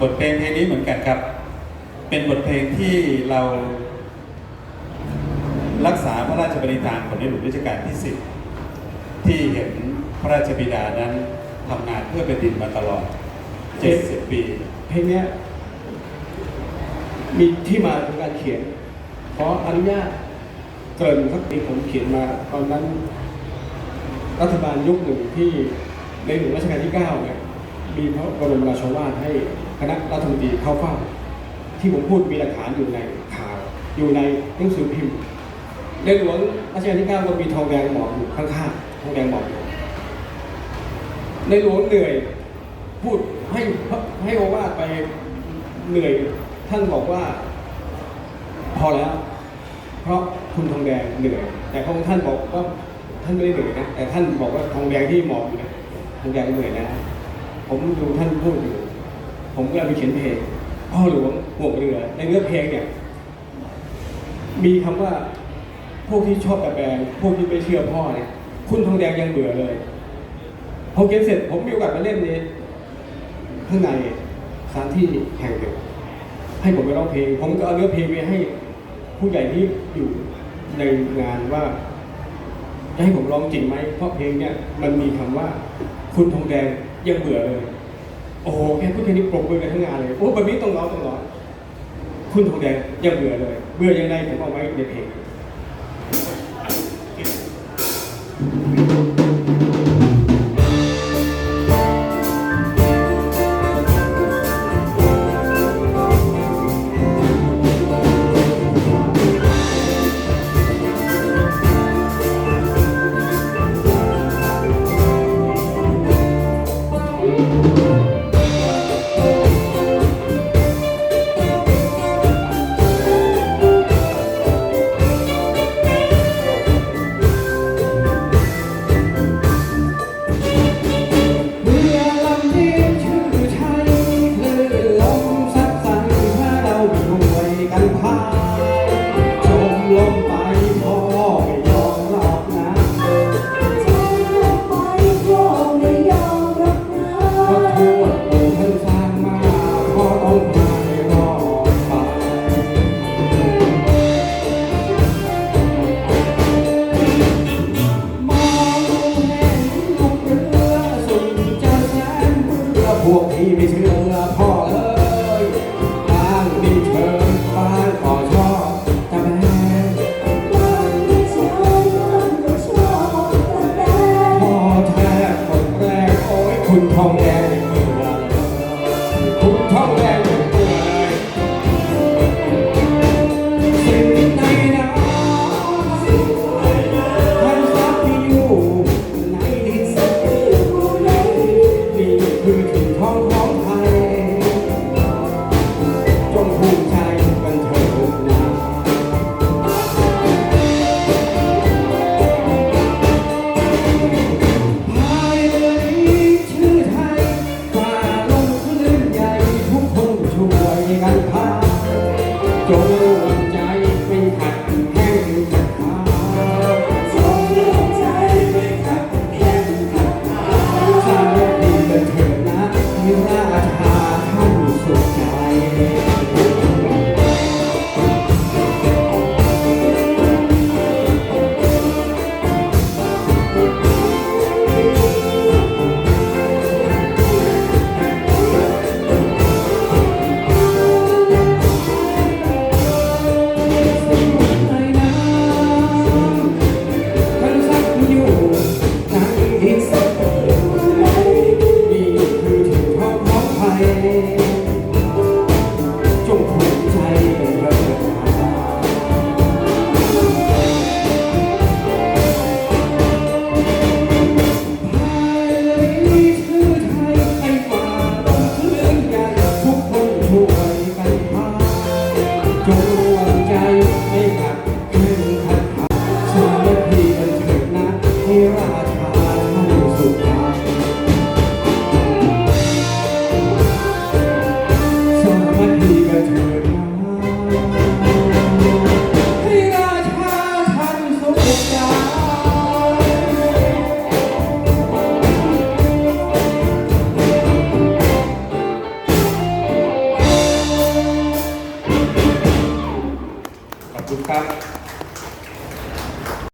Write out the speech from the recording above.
บทเพลงเพลงนี้เหมือนกันครับ เป็นบทเพลงที่เรารักษาพระราชบัญญัติของในหลวงรัชกาลที่สิบที่เห็นพระราชบิดานั้นทำงานเพื่อแผ่นดินมาตลอด 70 ปี เพลงนี้มีที่มาของการเขียน ขออนุญาตเกริ่นสักทีผมเขียนมา ตอนนั้น รัฐบาลยุคหนึ่งที่ในหลวงรัชกาลที่ 9 เนี่ย มีพระบรมราชวาทให้ คณะรัฐมนตรีเข้าเฝ้าที่ผมพูดมีหลักฐานอยู่ในข่าว อยู่ในหนังสือพิมพ์ในหลวงรัชกาลที่9ก็มีทองแดงหมอบอยู่ข้างๆทองแดงหมอบอยู่ในหลวงเหนื่อยพูดให้ให้โอวาทไปเหนื่อยท่านบอกว่า พอแล้ว เพราะคุณทองแดงเหนื่อยแต่พระองค์ท่านบอกว่าท่านไม่ได้เหนื่อยนะแต่ท่านบอกว่าทองแดงที่หมอบอยู่นี่ยทองแดงเหนื่อยนะ ผมดูท่านพูดอยู่ ผมก็เลยไปเขียนเพลงพ่อหลวงห่วงเรือ ในเนื้อเพลงเนี่ย มีคำว่าพวกที่ชอบแต่แบงพวกที่ไม่เชื่อพ่อเนี่ย คุณทองแดงยังเบื่อเลยพอเขียนเสร็จผมมีโอกาสมาเล่นนี้ข้างในสถานที่แห่งหนึ่งให้ผมไปร้องเพลง ผมก็เอาเนื้อเพลงไปให้ ผู้ใหญ่ที่อยู่ในงานว่าจะให้ผมร้องจริงไหมเพราะเพลงเนี่ยมันมีคำว่า คุณทองแดงยังเบื่อเลย อ้โหแค่พูดแค่นี้ปรบมือกันทั้งงานเลยโอ้แบบนี้ต้องร้องต้องร้องคุณทองแดงยังเบื่อเลย เบื่อยังไงผมเอาไว้ในเพลง เรือพว คนช่วยกัน น